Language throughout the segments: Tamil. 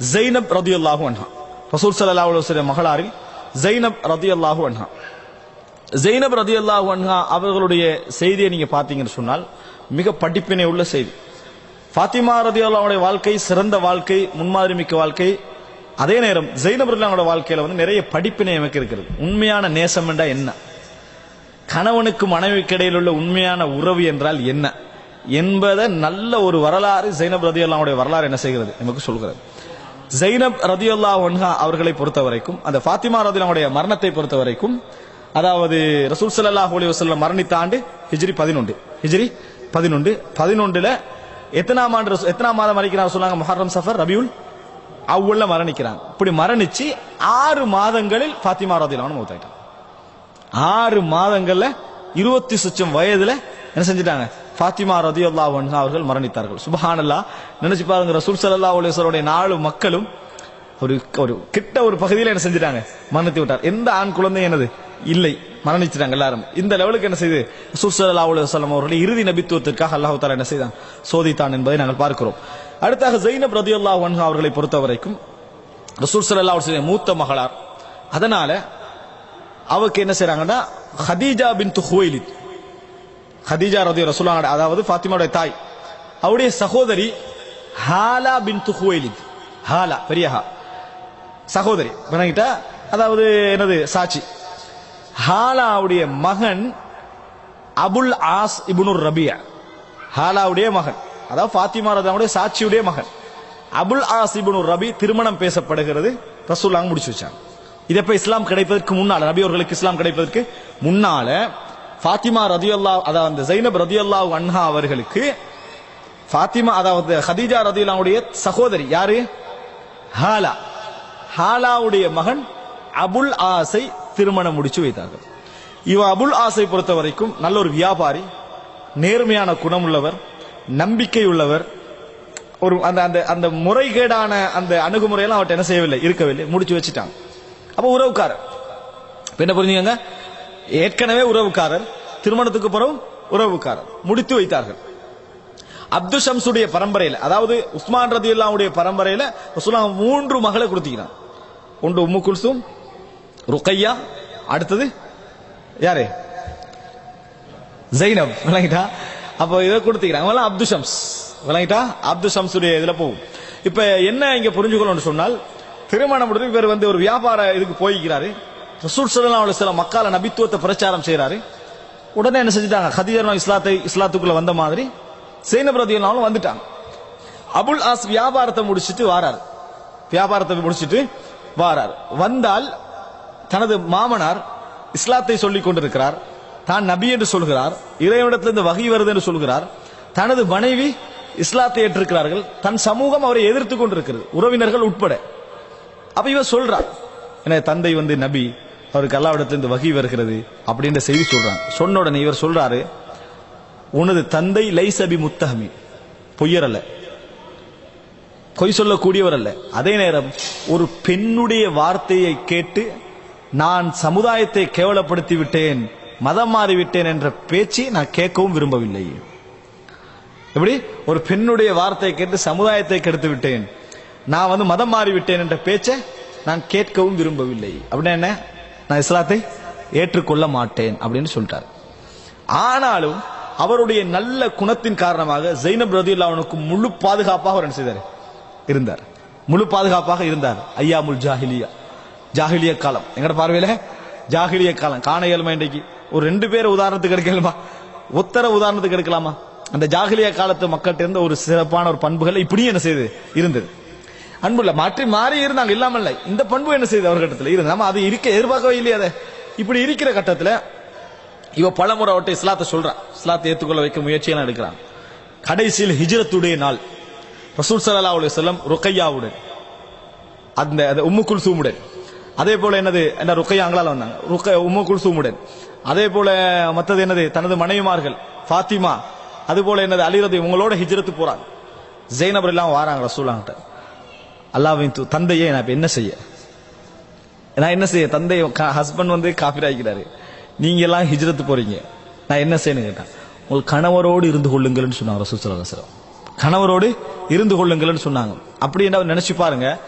ஜெயனப் ரதி அல்லாஹு அன்ஹா. ரசூல் ஸல்லல்லாஹு அலைஹி வஸல்லம் மகளாரில் ஜைனப் ரதியல்லாஹு அன்ஹா. ஜெய்னப் ரதியல்லாஹு அன்ஹா அவர்களுடைய செய்தியை நீங்க பாத்தீங்கன்னு சொன்னால் மிக படிப்பினை உள்ள செய்தி. ஃபாத்திமா ரதியல்லாவுடைய வாழ்க்கை சிறந்த வாழ்க்கை முன்மாதிரி மிக்க வாழ்க்கை. அதே நேரம் ஜெய்னப் ரதியல்லாவோட வாழ்க்கையில வந்து நிறைய படிப்பினை அமைக்க இருக்கிறது. உண்மையான நேசம் என்றா என்ன? கணவனுக்கு மனைவிக்கு இடையில் உள்ள உண்மையான உறவு என்றால் என்ன? என்பதை நல்ல ஒரு வரலாறு ஜெயனப் ரதி அல்லாவுடைய வரலாறு என்ன செய்கிறது? நமக்கு சொல்கிறது. ஜைனப் ரதியுல்லா ஒன்ஹா அவர்களை பொறுத்த வரைக்கும் அந்த ஃபாத்திமா ரதியுல்லாவுடைய மரணத்தை பொறுத்த வரைக்கும் அதாவது ரசூல் ஸல்லல்லாஹு அலைஹி வஸல்லம் மரணித்த ஆண்டு ஹிஜ்ரி பதினொன்று. ஹிஜ்ரி பதினொன்று. பதினொன்றுல எத்தனாம் ஆண்டு எத்தனாம் மாதம் மறைக்கிறார் சொன்னாங்க? முஹர்ரம் சஃபர் ரபியுல் அவ்வளவு மரணிக்கிறாங்க. இப்படி மரணிச்சு ஆறு மாதங்களில் ஃபாத்திமா ரதியுல்லாஹு மௌத்தாயிட்டாங்க ஆறு மாதங்கள்ல இருபத்தி சுச்சம் வயதுல என்ன செஞ்சிட்டாங்க? ஃபாத்திமா ரதியுல்லா அவர்கள் மரணித்தார்கள். சுபஹானல்லா நினைச்சு பாருங்க ரசூல் சல்லா அலைஹி நாலு மக்களும் ஒரு ஒரு கிட்ட ஒரு பகுதியில் என்ன செஞ்சிட்டாங்க? மரணித்து விட்டார். எந்த ஆண் குழந்தை என்னது? இல்லை. மரணிச்சிட்டாங்க எல்லாரும். இந்த லெவலுக்கு என்ன செய்து? ரசூல் ஸல்லல்லாஹு அலைஹி அவர்களுடைய இறுதி நபித்துவத்திற்காக அல்லாஹ் தாலா என்ன செய்தான்? சோதித்தான் என்பதை நாங்கள் பார்க்கிறோம். அடுத்தாக ஜெயினப் ரதியுல்லா ஒன் அவர்களை பொறுத்த வரைக்கும் ரசூல் சல்லா அவர்களுடைய மூத்த மகளார். அதனால அவருக்கு என்ன செய்றாங்கன்னா ஹதீஜா பின் ஹுவைலித் ஹதீஜா ரதி ரசூலான அதாவது ஃபாத்திமாவுடைய தாய். அவருடைய சகோதரி ஹாலா பின் துஹுவைலித் ஹாலா பெரிய ஹா. சகோதரி பண்ணிக்கிட்டா அதாவது என்னது சாட்சி. ஹாலாவுடைய மகன் அபுல் ஆஸ் இபுனுர் ரபியா. ஹாலாவுடைய மகன். அதாவது ஃபாத்திமா ரதாவுடைய சாட்சியுடைய மகன். அபுல் ஆஸ் இபுனுர் ரபி திருமணம் பேசப்படுகிறது. ரசூல்லாங்க முடிச்சு வச்சாங்க. இதை எப்ப இஸ்லாம் கிடைப்பதற்கு முன்னால நபி அவர்களுக்கு இஸ்லாம் கிடைப்பதற்கு முன்னால ஃபாத்திமா ரதியுல்லா அதாவது அந்த ஜைனப் ரதியுல்லா அன்ஹா அவர்களுக்கு ஃபாத்திமா அதாவது ஹதீஜா ரதியுல்லாவுடைய சகோதரி யாரு? ஹாலா. ஹாலாவுடைய மகன் அபுல் ஆசை திருமணம் முடிச்சு வைத்தார்கள். இவ அபுல் ஆசை பொறுத்த வரைக்கும் நல்ல ஒரு வியாபாரி நேர்மையான குணம் உள்ளவர் நம்பிக்கை உள்ளவர் ஒரு அந்த அந்த அந்த முறைகேடான அந்த அணுகுமுறையெல்லாம் அவர்கிட்ட என்ன செய்யவில்லை இருக்கவில்லை முடிச்சு வச்சுட்டாங்க. அப்ப உறவுக்காரர். என்ன புரிஞ்சுக்கங்க? ஏற்கனவே உறவுக்காரர் திருமணத்துக்கு பிறகு உறவுக்காரர் முடித்து வைத்தார்கள். அப்து ஷம்சுடைய பரம்பரையில் அதாவது உஸ்மான் ரதி அல்லாவுடைய பரம்பரையில் ரசூலுல்லாஹ் மூன்று மகளை கொடுத்தீங்க ஒன்று உம்மு குல்சும் ருக்கையா அடுத்தது யாரு? ஜைனப் விளங்கிட்டா? அப்போ இதை கொடுத்துக்கிறாங்க அப்து ஷம்ஸ். விளங்கிட்டா? அப்து ஷம்சுடைய இதில் போகும். இப்போ என்ன இங்கே புரிஞ்சுக்கணும்னு சொன்னால் திருமணம் முடிஞ்சு இவர் வந்து ஒரு வியாபார இதுக்கு போய்க்கிறாரு. ரசூல் சில அலைஹி மக்கால நபித்துவத்தை பிரச்சாரம் செய்கிறாரு உடனே என்ன செஞ்சுட்டாங்க? ஹதீஜா இஸ்லாத்தை இஸ்லாத்துக்குள்ள வந்த மாதிரி சைனப் ரதியல்லாஹு வந்துட்டாங்க. அபுல் ஆஸ் வியாபாரத்தை முடிச்சிட்டு வாரார். வியாபாரத்தை முடிச்சிட்டு வாரார். வந்தால் தனது மாமனார் இஸ்லாத்தை சொல்லிக் கொண்டிருக்கிறார். தான் நபி என்று சொல்கிறார். இறைவனிடத்திலிருந்து வகை வருது என்று சொல்கிறார். தனது மனைவி இஸ்லாத்தை ஏற்றிருக்கிறார்கள். தன் சமூகம் அவரை எதிர்த்து கொண்டிருக்கிறது. உறவினர்கள் உட்பட. அப்ப இவன் சொல்றார் என தந்தை வந்து நபி அவருக்கு அல்லாவிடத்திலிருந்து வகி வருகிறது அப்படின்ற செய்தி சொல்றாங்க. சொன்ன உடனே இவர் சொல்றாரு உனது தந்தை லைசபி முத்தஹமி. பொய்யர் அல்ல. பொய் சொல்லக்கூடியவர் அல்ல. அதே நேரம் ஒரு பெண்ணுடைய வார்த்தையை கேட்டு நான் சமுதாயத்தை கேவலப்படுத்தி விட்டேன் மதம் மாறிவிட்டேன் என்ற பேச்சை நான் கேட்கவும் விரும்பவில்லை. எப்படி? ஒரு பெண்ணுடைய வார்த்தையை கேட்டு சமுதாயத்தை கெடுத்து விட்டேன் நான் வந்து மதம் மாறிவிட்டேன் என்ற பேச்சை நான் கேட்கவும் விரும்பவில்லை. அப்படின்னா என்ன? நான் இஸ்லாத்தை ஏற்றுக்கொள்ள மாட்டேன் அப்படின்னு சொல்லிட்டார். ஆனாலும் அவருடைய நல்ல குணத்தின் காரணமாக ஜெயினப் ரதியுல்லா அவனுக்கு முழு பாதுகாப்பாக அவர் என்ன செய்தார்? இருந்தார். முழு பாதுகாப்பாக இருந்தார். ஐயாமுல் ஜாஹிலியா. ஜாகிலிய காலம். எங்கட பார்வையில? ஜாகிலிய காலம். காண இயலுமா இன்றைக்கு? ஒரு ரெண்டு பேர் உதாரணத்துக்கு எடுக்கலாமா? ஒத்தர உதாரணத்துக்கு எடுக்கலாமா? அந்த ஜாகிலிய காலத்து மக்கள்கிட்ட இருந்த ஒரு சிறப்பான ஒரு பண்புகள் இப்படியும் என்ன செய்து? இருந்தது. அன்புள்ள மாற்றி மாறி இருந்தாங்க இல்லாமல் இல்லை இந்த பண்பு என்ன செய்யுது அவர்கிட்டத்தில் இருந்து நம்ம அது இருக்க எதிர்பார்க்கவே இல்லையே இப்படி இருக்கிற கட்டத்தில் இவ பலமுறை அவட்ட இஸ்லாத்தை சொல்றான் இஸ்லாத்தை ஏற்றுக்கொள்ள வைக்க முயற்சியெல்லாம் எடுக்கிறான். கடைசியில் ஹிஜ்ரத்துடைய நாள். ரசூல் சல்லா அலி சொல்லம் ருக்கையாவுடன் அந்த அந்த உம்மு குல்சூமுடன். அதே போல என்னது என்ன ருக்கையா அங்களால வந்தாங்க. ருக்க உம்மு குல்சூமுடன். அதே போல மற்றது என்னது தனது மனைவிமார்கள் ஃபாத்திமா. அது போல என்னது அலிரதி உங்களோட ஹிஜ்ரத்து போறாங்க. ஜெயினபர் எல்லாம் வாராங்க ரசூலாங்கிட்ட. அல்லாவின் தூ- தந்தையே நான் இப்ப என்ன செய்ய? நான் என்ன செய்ய? தந்தை ஹஸ்பண்ட் வந்து காஃபி ஆகிக்கிறாரு. நீங்க எல்லாம் ஹிஜ்ரத்து போறீங்க. நான் என்ன செய்யணும் கேட்டேன். உங்கள் கணவரோடு இருந்து கொள்ளுங்கள்னு சொன்னாங்க ரசூல் கணவரோடு இருந்து கொள்ளுங்கள்னு சொன்னாங்க. அப்படி என்ன அவர் நினைச்சு பாருங்க.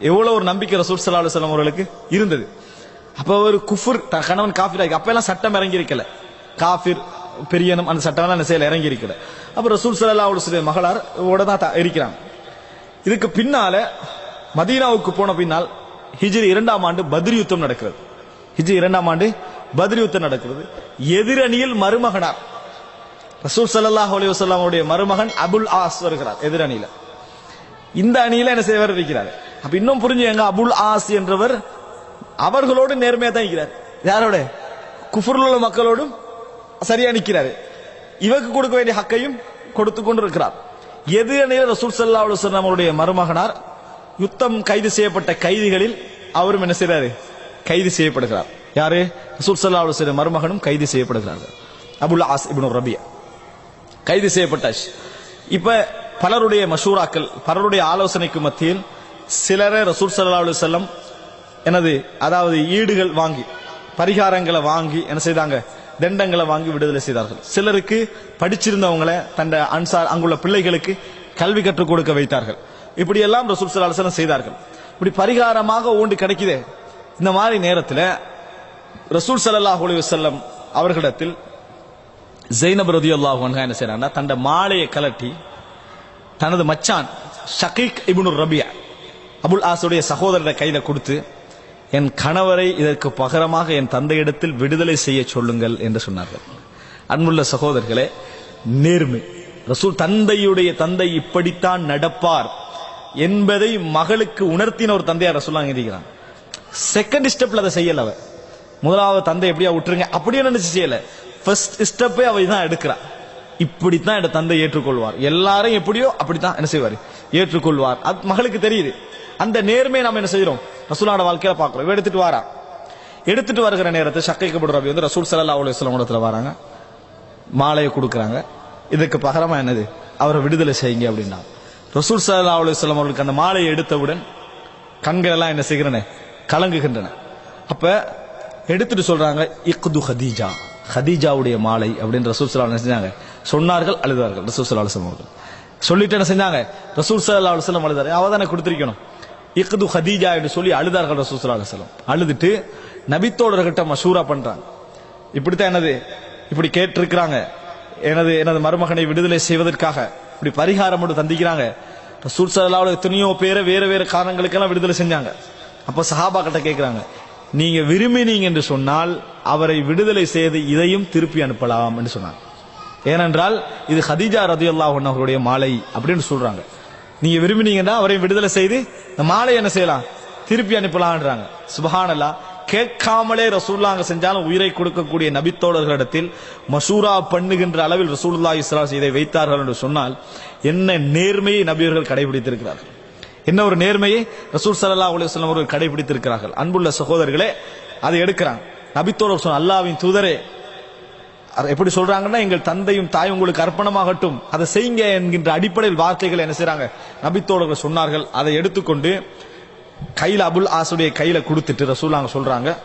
எவ்வளவு ஒரு நம்பிக்கை ரசூல் ஸல்லல்லாஹு அலைஹி அவர்களுக்கு இருந்தது. அப்ப ஒரு குஃபுர் கணவன் காஃபிர் ஆகி அப்ப எல்லாம் சட்டம் இறங்கி இருக்கல காஃபிர் பெரியனும் அந்த சட்டம் எல்லாம் செயல் இறங்கி இருக்கல அப்ப ரசூல் ஸல்லல்லாஹு அலைஹி மகளார் ஓட தான் இருக்கிறாங்க. இதுக்கு பின்னால மதீனாவுக்கு போன பின்னால் ஹிஜ்ரி இரண்டாம் ஆண்டு பதிரி யுத்தம் நடக்கிறது. ஹிஜ்ரி இரண்டாம் ஆண்டு பத்ர் யுத்தம் நடக்கிறது. எதிரணியில் மருமகனார். ரசூல் சல்லாஹ் அலி வஸல்லம் அவருடைய மருமகன் அபுல் ஆஸ் வருகிறார் எதிரணியில. இந்த அணியில என்ன செய்வர் இருக்கிறார்? அப்ப இன்னும் புரிஞ்சுங்க அபுல் ஆஸ் என்றவர் அவர்களோடு நேர்மையா தான் இருக்கிறார். யாரோட? குஃபுரில் உள்ள மக்களோடும் சரியா நிற்கிறார். இவருக்கு கொடுக்க வேண்டிய ஹக்கையும் கொடுத்து கொண்டு இருக்கிறார் எது அணியில் ரசூல் சல்லா அலைஹி அவருடைய மருமகனார்? யுத்தம் கைது செய்யப்பட்ட கைதிகளில் அவரும் என்ன செய்யறாரு கைது செய்யப்படுகிறார். யாரு? ரசூல் சல்லா அலைஹி மருமகனும் கைது செய்யப்படுகிறார்கள். Abulla As ibn Rabia. கைது செய்யப்பட்டாச்சு இப்ப பலருடைய மஷூராக்கள் பலருடைய ஆலோசனைக்கு மத்தியில் சிலரை ரசூல் சல்லா அலைஹி எனது அதாவது ஈடுகள் வாங்கி பரிகாரங்களை வாங்கி என்ன செய்தாங்க? தண்டங்களை வாங்கி விடுதலை செய்தார்கள். சிலருக்கு படிச்சிருந்தவங்களை தந்த அன்சார் அங்குள்ள பிள்ளைகளுக்கு கல்வி கற்றுக் கொடுக்க வைத்தார்கள். இப்படி எல்லாம் ரசூல் ஸல்லல்லாஹு செய்தார்கள். இப்படி பரிகாரமாக ஓண்டு கிடைக்குதே. இந்த மாதிரி நேரத்தில் ரசூல் சல்லாஹ் செல்லம் வஸல்லம் அவர்களிடத்தில் ஜெய்னப் ரதி அல்லாஹ் என்ன செய்றாங்கன்னா தண்ட மாலையை கலட்டி தனது மச்சான் ஷகீக் இபுனுர் ரபியா அபுல் ஆசுடைய சகோதரரை கையில கொடுத்து என் கணவரை இதற்கு பகரமாக என் தந்தையிடத்தில் விடுதலை செய்ய சொல்லுங்கள் என்று சொன்னார்கள். அன்புள்ள சகோதரர்களே நேர்மை. ரசூல் தந்தையுடைய தந்தை இப்படித்தான் நடப்பார் என்பதை மகளுக்கு உணர்த்தின ஒரு தந்தையார் ரசூல்லாம் இருக்கிறான் செகண்ட் ஸ்டெப்ல அதை செய்யல அவ. முதலாவது தந்தை எப்படியா விட்டுருங்க? அப்படியே நினைச்சு செய்யல. ஃபர்ஸ்ட் ஸ்டெப்பே அவ தான் எடுக்கிறான் இப்படித்தான் என் தந்தை ஏற்றுக்கொள்வார். எல்லாரும் எப்படியோ அப்படித்தான் என்ன செய்வார்? ஏற்றுக்கொள்வார். அது மகளுக்கு தெரியுது. அந்த நேர்மையை நாம் என்ன செய்யறோம் ரசூலோட வாழ்க்கையில பாக்குறோம் இவ எடுத்துட்டு வாரா எடுத்துட்டு வருகிற நேரத்தை சக்கைக்கப்படுற ரவி வந்து ரசூல் ஸல்லல்லாஹு அலைஹி வஸல்லம் இடத்துல வராங்க. மாலையை கொடுக்குறாங்க. இதுக்கு பகரமா என்னது? அவரை விடுதலை செய்யுங்க அப்படின்னா ரசூல் ஸல்லல்லாஹு அலைஹி வஸல்லம் அவர்களுக்கு அந்த மாலையை எடுத்தவுடன் கண்கள் எல்லாம் என்ன செய்கிறன? கலங்குகின்றன. அப்ப எடுத்துட்டு சொல்றாங்க இக்து ஹதீஜா. ஹதீஜாவுடைய மாலை அப்படின்னு ரசூல் ஸல்லல்லாஹு என்ன செஞ்சாங்க? சொன்னார்கள் அழுதார்கள் ரசூல் ஸல்லல்லாஹு அலைஹி அவர்கள். சொல்லிட்டு என்ன செஞ்சாங்க? ரசூல் ஸல்லல்லாஹு அலுவலம் அழுதாரு. அவ தானே கொடுத்திருக்கணும். இக்து ஹதீஜா என்று சொல்லி அழுதார்கள் ரசூல் ஸல்லல்லாஹு அழுதுட்டு நபித்தோடர்கிட்ட மசூரா பண்றாங்க. இப்படித்தான் என்னது? இப்படி கேட்டிருக்கிறாங்க. எனது எனது மருமகனை விடுதலை செய்வதற்காக இப்படி பரிகாரம் மட்டும் தந்திக்கிறாங்க ரசூல் ஸல்லல்லாஹு எத்தனையோ பேரை வேற வேற காரணங்களுக்கெல்லாம் விடுதலை செஞ்சாங்க. அப்ப சஹாபா கிட்ட கேட்கிறாங்க நீங்க விரும்பினீங்க என்று சொன்னால் அவரை விடுதலை செய்து இதையும் திருப்பி அனுப்பலாம் என்று சொன்னாங்க. ஏனென்றால் இது ஹதீஜா ரதியுல்லா அவர்களுடைய மாலை அப்படின்னு சொல்றாங்க. நீங்க விரும்பினீங்கன்னா அவரை விடுதலை செய்து இந்த மாலை என்ன செய்யலாம்? திருப்பி அனுப்பலாம்ன்றாங்க. சுபஹானல்லா கேட்காமலே ரசூல்லாங்க செஞ்சாலும் உயிரை கொடுக்கக்கூடிய நபித்தோழர்களிடத்தில் மசூரா பண்ணுகின்ற அளவில் ரசூல்லா இஸ்லாஸ் இதை வைத்தார்கள் என்று சொன்னால் என்ன நேர்மையை நபியர்கள் கடைபிடித்திருக்கிறார்கள்? என்ன ஒரு நேர்மையை ரசூல் சல்லா அலுவலம் அவர்கள் கடைபிடித்திருக்கிறார்கள்? அன்புள்ள சகோதரர்களே அதை எடுக்கிறாங்க நபித்தோழர் சொன்ன அல்லாஹ்வின் தூதரே எப்படி சொல்றாங்கன்னா எங்கள் தந்தையும் தாயும் உங்களுக்கு அர்ப்பணமாகட்டும். அதை செய்யுங்க என்கின்ற அடிப்படையில் வார்த்தைகள் என்ன செய்றாங்க? நபித்தோழர்கள் சொன்னார்கள். அதை எடுத்துக்கொண்டு கையில அபுல் ஆசுடைய கையில கொடுத்துட்டு ரசூலாங்க சொல்றாங்க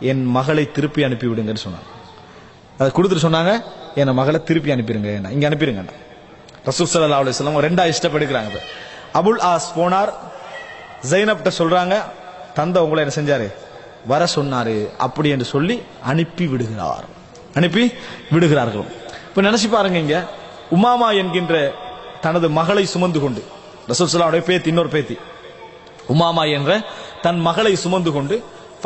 என் மகளை திருப்பி அனுப்பி விடுங்கன்னு சொன்னாங்க. அதை கொடுத்துட்டு சொன்னாங்க என் மகளை திருப்பி அனுப்பிடுங்க என்ன? இங்க அனுப்பிடுங்க ரசூல் சல்லா அலைஹி வஸல்லம் ரெண்டா இஷ்டப்படுக்கிறாங்க அபுல் ஆஸ் போனார். ஜெயினப்ட சொல்றாங்க தந்தை உங்களை என்ன செஞ்சாரு? வர சொன்னாரு. அப்படி என்று சொல்லி அனுப்பி விடுகிறார் அனுப்பி விடுகிறார்கள். இப்ப நினைச்சு பாருங்க இங்க. உமாமா என்கின்ற தனது மகளை சுமந்து கொண்டு ரசூல் சலாவுடைய பேத்தி இன்னொரு பேத்தி. உமாமா என்ற தன் மகளை சுமந்து கொண்டு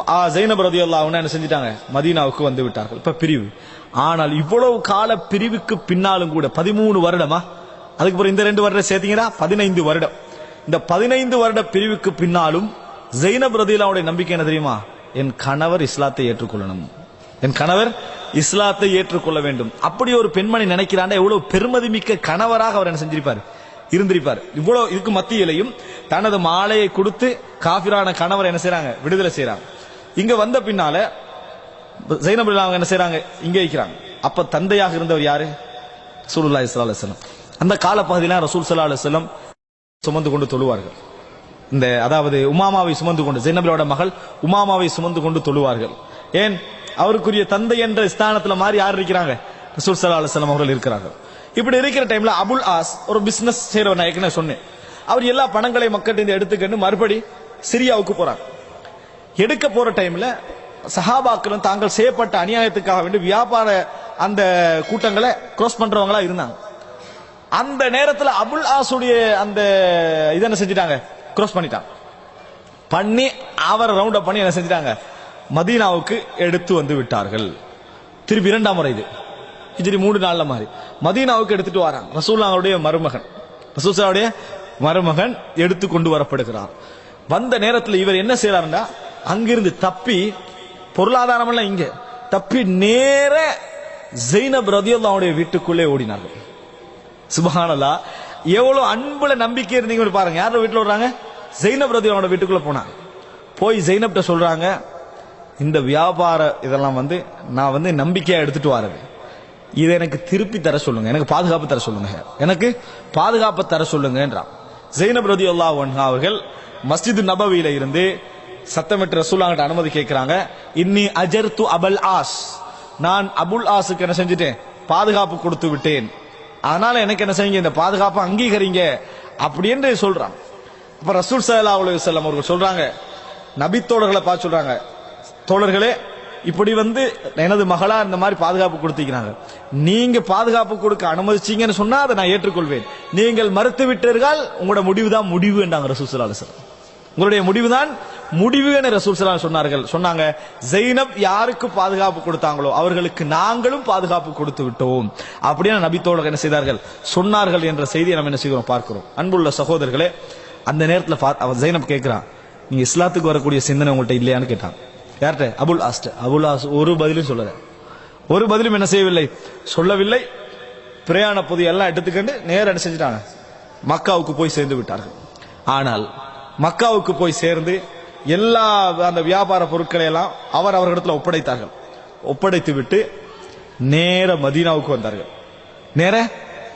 ஆ, பிரதி ரதியல்லாஹு என்ன செஞ்சிட்டாங்க? மதீனாவுக்கு வந்து விட்டார்கள். இப்ப பிரிவு. ஆனால் இவ்வளவு கால பிரிவுக்கு பின்னாலும் கூட பதிமூணு வருடமா? அதுக்கு பிறகு இந்த ரெண்டு வருடம் சேர்த்தீங்கன்னா பதினைந்து வருடம். இந்த பதினைந்து வருட பிரிவுக்கு பின்னாலும் ஜைனப் ரதியல்லாவுடைய நம்பிக்கை என்ன தெரியுமா? என் கணவர் இஸ்லாத்தை ஏற்றுக்கொள்ளணும். என் கணவர் இஸ்லாத்தை ஏற்றுக்கொள்ள வேண்டும். அப்படி ஒரு பெண்மணி நினைக்கிறாண்டா எவ்வளவு பெருமதி மிக்க கணவராக அவர் என்ன செஞ்சிருப்பார்? இருந்திருப்பார். இவ்வளவு இதுக்கு மத்தியிலையும் தனது மாலையை கொடுத்து காபிரான கணவர் என்ன செய்யறாங்க விடுதலை செய்யறாங்க இங்க வந்த பின்னால ஜைனப் அவங்க என்ன செய்யறாங்க இங்க வைக்கிறாங்க அப்ப தந்தையாக இருந்தவர் யாரு? ரசூலுல்லாஹி இஸ்லா அலுவலம் அந்த காலப்பகுதியில ரசூல் சல்லா அலுவலம் சுமந்து கொண்டு தொழுவார்கள். இந்த அதாவது உமாமாவை சுமந்து கொண்டு ஜெனபிலோட மகள் உமாமாவை சுமந்து கொண்டு தொழுவார்கள். ஏன்? அவருக்குரிய தந்தை என்ற ஸ்தானத்துல மாறி யார் இருக்கிறாங்க? ரசூல் சல்லா அலுவலம் அவர்கள் இருக்கிறாங்க இப்படி இருக்கிற டைம்ல அபுல் ஆஸ் ஒரு பிசினஸ் செய்யறவர் நான் ஏற்கனவே சொன்னேன். அவர் எல்லா பணங்களை மக்கள்கிட்ட எடுத்துக்கிட்டு மறுபடி சிரியாவுக்கு போறாங்க எடுக்க போற டைம்ல சஹாபாக்களும் தாங்கள் செய்யப்பட்ட அநியாயத்துக்காக வேண்டி வியாபார அந்த கூட்டங்களை க்ளோஸ் பண்றவங்களா இருந்தாங்க. அந்த நேரத்தில் அபுல் ஆசுடைய அந்த இதை என்ன செஞ்சிட்டாங்க? க்ளோஸ் பண்ணிட்டாங்க. பண்ணி அவரை ரவுண்ட் அப் பண்ணி என்ன செஞ்சிட்டாங்க? மதீனாவுக்கு எடுத்து வந்து விட்டார்கள். திருப்பி இரண்டாம் முறை இது. இஜிரி மூணு நாள்ல மாதிரி மதீனாவுக்கு எடுத்துட்டு வராங்க ரசூல்லாவுடைய மருமகன். ரசூல்லாவுடைய மருமகன் எடுத்து கொண்டு வரப்படுகிறார் வந்த நேரத்தில் இவர் என்ன செய்யறாருன்னா அங்கிருந்து தப்பி பொருளாதாரம் எல்லாம் இங்க. தப்பி நேர ஜெயினப் ரதியுல்லாவுடைய வீட்டுக்குள்ளே ஓடினார்கள். சுபஹானல்லா எவ்வளவு அன்புல நம்பிக்கை இருந்தீங்கன்னு பாருங்க. யாரோட வீட்டுல வர்றாங்க? ஜெயினப் ரதியோட வீட்டுக்குள்ள போனாங்க. போய் ஜெயினப்ட சொல்றாங்க இந்த வியாபார இதெல்லாம் வந்து நான் வந்து நம்பிக்கையா எடுத்துட்டு வரது. இதை எனக்கு திருப்பி தர சொல்லுங்க. எனக்கு பாதுகாப்பு தர சொல்லுங்க. எனக்கு பாதுகாப்பு தர சொல்லுங்கன்றான் ஜெயினப் ரதி அவர்கள் மஸ்ஜித் நபவியில இருந்து சத்தமிட்டு ரசூலாங்கிட்ட அனுமதி கேட்கிறாங்க இன்னி அஜர் து அபல் ஆஸ். நான் அபுல் ஆஸுக்கு என்ன செஞ்சுட்டேன்? பாதுகாப்பு கொடுத்து விட்டேன். அதனால எனக்கு என்ன செய்யுங்க? இந்த பாதுகாப்பை அங்கீகரிங்க அப்படி என்று சொல்றான். அப்ப ரசூல் சல்லா அலைஹி வஸல்லம் அவர்கள் சொல்றாங்க. நபித்தோடர்களை பார்த்து சொல்றாங்க. தோழர்களே இப்படி வந்து எனது மகளா இந்த மாதிரி பாதுகாப்பு கொடுத்திருக்கிறாங்க. நீங்க பாதுகாப்பு கொடுக்க அனுமதிச்சீங்கன்னு சொன்னா அதை நான் ஏற்றுக்கொள்வேன். நீங்கள் மறுத்து விட்டீர்கள் உங்களோட முடிவு தான் முடிவு என்றாங்க ரசூல் சார் உங்களுடைய முடிவு தான் முடிவு என ரசூல் ஸல்லல்லாஹு சொன்னார்கள். சொன்னாங்க ஜெய்னப் யாருக்கு பாதுகாப்பு கொடுத்தாங்களோ அவர்களுக்கு நாங்களும் பாதுகாப்பு கொடுத்து விட்டோம். அப்படின்னு நபி தோழர் என்ன செய்தார்கள்? சொன்னார்கள் என்ற செய்தியை நம்ம என்ன செய்கிறோம்? பார்க்கிறோம். அன்புள்ள சகோதரர்களே அந்த நேரத்தில் அவர் அவன் ஜெய்னப் கேட்கிறான் நீங்க இஸ்லாத்துக்கு வரக்கூடிய சிந்தனை உங்கள்கிட்ட இல்லையான்னு கேட்டான். யார்கிட்ட அபுல் ஆஸ்ட் அபுல் ஆஸ் ஒரு பதிலும் சொல்லல. ஒரு பதிலும் என்ன செய்யவில்லை? சொல்லவில்லை. பிரயாண பொது எல்லாம் எடுத்துக்கண்டு நேரம் என்ன செஞ்சிட்டாங்க? மக்காவுக்கு போய் சேர்ந்து விட்டார்கள். ஆனால் மக்காவுக்கு போய் சேர்ந்து எல்லா அந்த வியாபார பொருட்களை எல்லாம் அவர் அவர்களிடத்தில் ஒப்படைத்தார்கள். ஒப்படைத்து விட்டு நேர மதீனாவுக்கு வந்தார்கள். நேர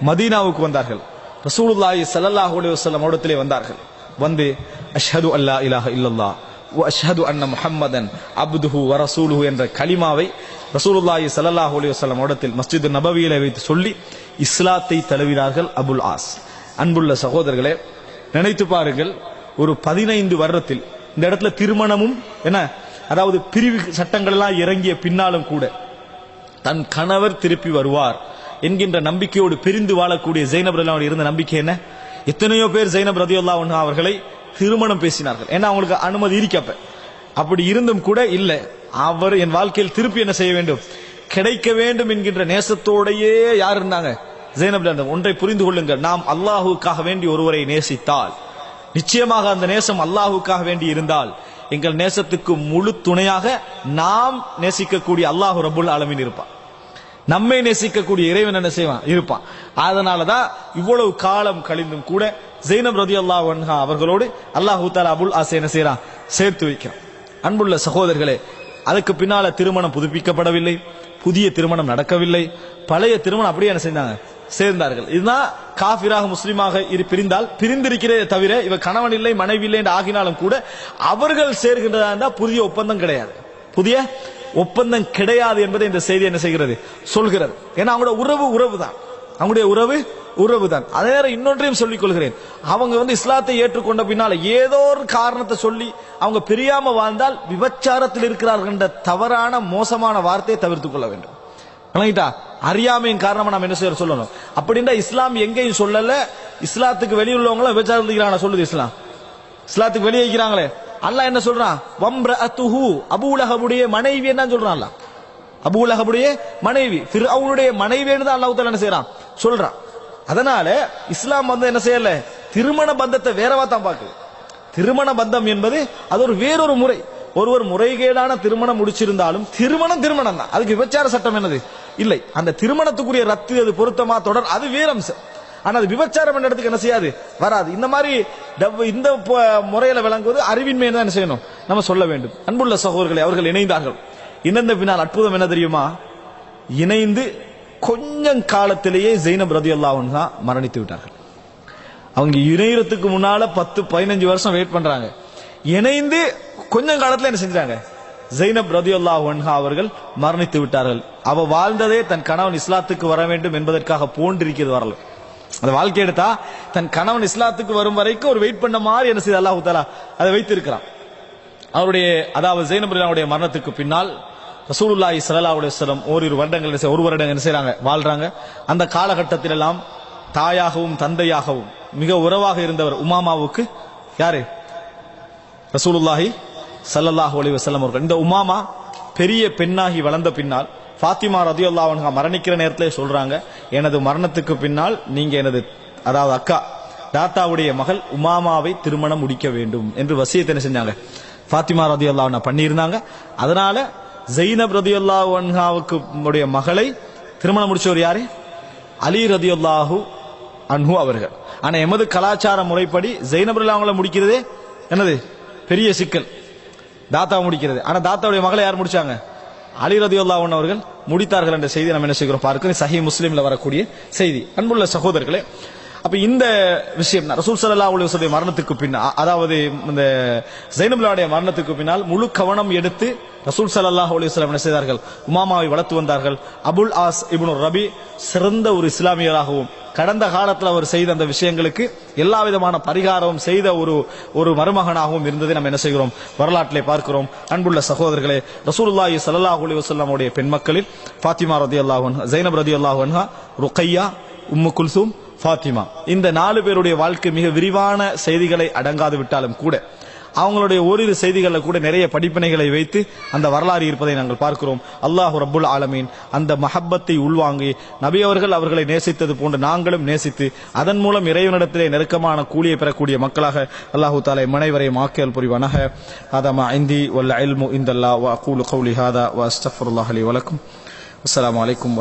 மதீனாவுக்கு வந்தார்கள். ரசூலுல்லாஹி ஸல்லல்லாஹு அலைஹி வஸல்லம் இடத்திலே வந்தார்கள். வந்து அஷ்ஹது அல்லா இலாஹ இல்லல்லாஹ். அஷ்ஹது அன்ன முஹம்மதன் அப்துஹு வ ரசூலுஹு என்ற கலிமாவை ரசூலுல்லாஹி ஸல்லல்லாஹு அலைஹி வஸல்லம் இடத்தில் மஸ்ஜித் நபவியிலே வைத்து சொல்லி இஸ்லாத்தை தழுவினார்கள் அபுல் ஆஸ். அன்புள்ள சகோதரர்களே நினைத்து பாருங்கள் ஒரு பதினைந்து வருடத்தில் இந்த இடத்துல திருமணமும் என்ன அதாவது பிரிவு சட்டங்கள் எல்லாம் இறங்கிய பின்னாலும் கூட தன் கணவர் திருப்பி வருவார் என்கின்ற நம்பிக்கையோடு பிரிந்து வாழக்கூடிய ஜெய்னப் இருந்த நம்பிக்கை என்ன? எத்தனையோ பேர் ஜெயினப் ரதியுல்லா அவர்களை திருமணம் பேசினார்கள். ஏன்னா அவங்களுக்கு அனுமதி இருக்கப்ப. அப்படி இருந்தும் கூட இல்லை. அவர் என் வாழ்க்கையில் திருப்பி என்ன செய்ய வேண்டும்? கிடைக்க வேண்டும் என்கின்ற நேசத்தோடையே யார் இருந்தாங்க? ஜெய்னப் ஒன்றை புரிந்து கொள்ளுங்கள். நாம் அல்லாஹுக்காக வேண்டி ஒருவரை நேசித்தால் நிச்சயமாக அந்த நேசம் அல்லாஹுக்காக வேண்டி இருந்தால் எங்கள் நேசத்துக்கு முழு துணையாக நாம் நேசிக்கக்கூடிய அல்லாஹு ரபுல் அலமின் இருப்பான். நம்மை நேசிக்கக்கூடிய இறைவன் என்ன செய்வான்? இருப்பான். அதனாலதான் இவ்வளவு காலம் கழிந்தும் கூட ஜெய்னப் ரதி அல்லாஹ் அவர்களோடு அல்லாஹூ தாலா அபுல் ஆசை என்ன செய்யறான் சேர்த்து வைக்கிறான். அன்புள்ள சகோதரர்களே அதுக்கு பின்னால திருமணம் புதுப்பிக்கப்படவில்லை புதிய திருமணம் நடக்கவில்லை பழைய திருமணம் அப்படியே என்ன செஞ்சாங்க சேர்ந்தார்கள். இதுதான் காபிராக முஸ்லீமாக இரு பிரிந்தால் பிரிந்திருக்கிறதே தவிர இவ கணவன் இல்லை மனைவி இல்லை என்று ஆகினாலும் கூட அவர்கள் சேர்கின்றதா இருந்தால் புதிய ஒப்பந்தம் கிடையாது. புதிய ஒப்பந்தம் கிடையாது என்பதை இந்த செய்தி என்ன செய்கிறது? சொல்கிறது. ஏன்னா அவங்களோட உறவு உறவு தான் அவங்களுடைய உறவு உறவு தான் அதே நேரம் இன்னொன்றையும் சொல்லிக் கொள்கிறேன். அவங்க வந்து இஸ்லாத்தை ஏற்றுக்கொண்ட பின்னால ஏதோ ஒரு காரணத்தை சொல்லி அவங்க பிரியாம வாழ்ந்தால் விபச்சாரத்தில் இருக்கிறார்கள் என்ற தவறான மோசமான வார்த்தையை தவிர்த்துக் கொள்ள வேண்டும். விளங்கிட்டா? அறியாமையின் காரணமா நம்ம என்ன செய்ய சொல்லணும். அப்படின்னா இஸ்லாம் எங்கேயும் சொல்லல. இஸ்லாத்துக்கு வெளியுள்ளவங்களும் விபச்சாரம் இருக்கிறாங்க. சொல்லுது இஸ்லாம். இஸ்லாத்துக்கு வெளியே வைக்கிறாங்களே அல்லாஹ் என்ன சொல்றான்? வம்ர அத்துஹு அபூலகபுடைய மனைவி என்ன சொல்றான் அல்லாஹ். அபூலகபுடைய மனைவி. அவனுடைய மனைவின்னு தான் அல்லாஹ் என்ன செய்யறான் சொல்றான். அதனால இஸ்லாம் வந்து என்ன செய்யல? திருமண பந்தத்தை வேறவா தான் பாக்குது திருமண பந்தம் என்பது அது ஒரு வேறொரு முறை. ஒருவர் முறைகேடான திருமணம் முடிச்சிருந்தாலும் திருமணம் திருமணம் தான். அதுக்கு விபச்சார சட்டம் என்னது? இல்லை. அந்த திருமணத்துக்குரிய ரத்து அது பொருத்தமா தொடர் அது வேற அம்சம். ஆனா அது விபச்சாரம் பண்ண இடத்துக்கு என்ன செய்யாது? வராது. இந்த மாதிரி இந்த முறையில விளங்குவது அறிவின்மை தான் என்ன செய்யணும்? நம்ம சொல்ல வேண்டும். அன்புள்ள சகோதரர்களை அவர்கள் இணைந்தார்கள். இணைந்த பின்னால் அற்புதம் என்ன தெரியுமா? இணைந்து கொஞ்சம் காலத்திலேயே ஜெயினப் ரதி தான் மரணித்து விட்டார்கள். அவங்க இணையறதுக்கு முன்னால பத்து பதினஞ்சு வருஷம் வெயிட் பண்றாங்க. இணைந்து கொஞ்சம் காலத்துல என்ன செஞ்சாங்க ஜெயினப் ரதியுல்லாஹு ஒன்ஹா அவர்கள் மரணித்து விட்டார்கள். அவ வாழ்ந்ததே தன் கணவன் இஸ்லாத்துக்கு வர வேண்டும் என்பதற்காக போன்றிருக்கிறது வரல. அந்த வாழ்க்கை எடுத்தா தன் கணவன் இஸ்லாத்துக்கு வரும் வரைக்கும் ஒரு வெயிட் பண்ண மாதிரி என்ன செய்து அல்லாஹு தாலா அதை வைத்திருக்கிறான். அவருடைய அதாவது ஜெயினபுல்லாவுடைய மரணத்துக்கு பின்னால் ரசூலுல்லாஹி ஸல்லல்லாஹு சிலம் ஓரிரு வருடங்கள் செய்ய- ஒரு வருடம் என்ன செய்யறாங்க வாழ்றாங்க. அந்த காலகட்டத்தில் எல்லாம் தாயாகவும் தந்தையாகவும் மிக உறவாக இருந்தவர் உமாமாவுக்கு யாரு? ரசூலுல்லாஹி சல்லல்லாஹு அலி வஸல்லம் அவர்கள். இந்த உமாமா பெரிய பெண்ணாகி வளர்ந்த பின்னால் ஃபாத்திமா ரதியுல்லாஹு அன்ஹா மரணிக்கிற நேரத்திலே சொல்றாங்க எனது மரணத்துக்கு பின்னால் நீங்க எனது அதாவது அக்கா தாத்தாவுடைய மகள் உமாமாவை திருமணம் முடிக்க வேண்டும் என்று வசியத்தை என்ன செஞ்சாங்க? ஃபாத்திமா ரதி அன்ஹா பண்ணியிருந்தாங்க. அதனால ஜெயினப் ரதியுல்லாஹு அன்ஹாவுக்கு உடைய மகளை திருமணம் முடிச்சவர் யாரு? அலி ரதியுல்லாஹு அன்ஹு அவர்கள். ஆனா எமது கலாச்சார முறைப்படி ஜெயினப் அவங்கள முடிக்கிறதே என்னது? பெரிய சிக்கல். தாத்தா முடிக்கிறது. ஆனா தாத்தாவுடைய மகளை யார் முடிச்சாங்க? அலி ரதியுல்லா அவர்கள் முடித்தார்கள் என்ற செய்தி நம்ம என்ன செய்கிறோம் பார்க்கிறோம். சஹி முஸ்லீம்ல வரக்கூடிய செய்தி. அன்புள்ள சகோதரர்களே அப்ப இந்த விஷயம் ரசூல் சல்லா உலகத்துடைய மரணத்துக்கு பின்னால் அதாவது இந்த ஜைனபுல்லாவுடைய மரணத்துக்கு பின்னால் முழு கவனம் எடுத்து ரசூல் சல்லாஹ் அலுவலம் என்ன செய்தார்கள்? உமாமாவை வளர்த்து வந்தார்கள். அபுல் ஆஸ் இபுன் ரபி சிறந்த ஒரு இஸ்லாமியராகவும் கடந்த காலத்தில் அவர் செய்த அந்த விஷயங்களுக்கு எல்லா விதமான பரிகாரமும் செய்த ஒரு ஒரு மருமகனாகவும் இருந்ததை நம்ம என்ன செய்கிறோம்? வரலாற்றிலே பார்க்கிறோம். அன்புள்ள சகோதரர்களே ரசூலுல்லாஹி சல்லாஹ் அலி வஸ்லாமுடைய பெண் மக்களில் ஃபாத்திமா ரதியல்லாஹு அல்லாஹன் ஜைனப் ரதி அன்ஹா ருக்கையா உம்மு குல்சூம் ஃபாத்திமா இந்த நாலு பேருடைய வாழ்க்கை மிக விரிவான செய்திகளை அடங்காது விட்டாலும் கூட அவங்களுடைய ஓரிரு செய்திகளில் கூட நிறைய படிப்பினைகளை வைத்து அந்த வரலாறு இருப்பதை நாங்கள் பார்க்கிறோம். அல்லாஹ் ரபுல் ஆலமீன் அந்த மஹப்பத்தை உள்வாங்கி நபி அவர்கள் அவர்களை நேசித்தது போன்று நாங்களும் நேசித்து அதன் மூலம் இறைவனிடத்திலே நெருக்கமான கூலியை பெறக்கூடிய மக்களாக அல்லாஹு தாலை மனைவரையும் ஆக்கியல் புரிவானாக. அதமா இந்தி வல்ல இல்மு இந்தல்லா வ கூலு கௌலி ஹாதா வ அஸ்தஃபுல்லாஹ் அலி வலக்கும். அஸ்லாம் அலைக்கும்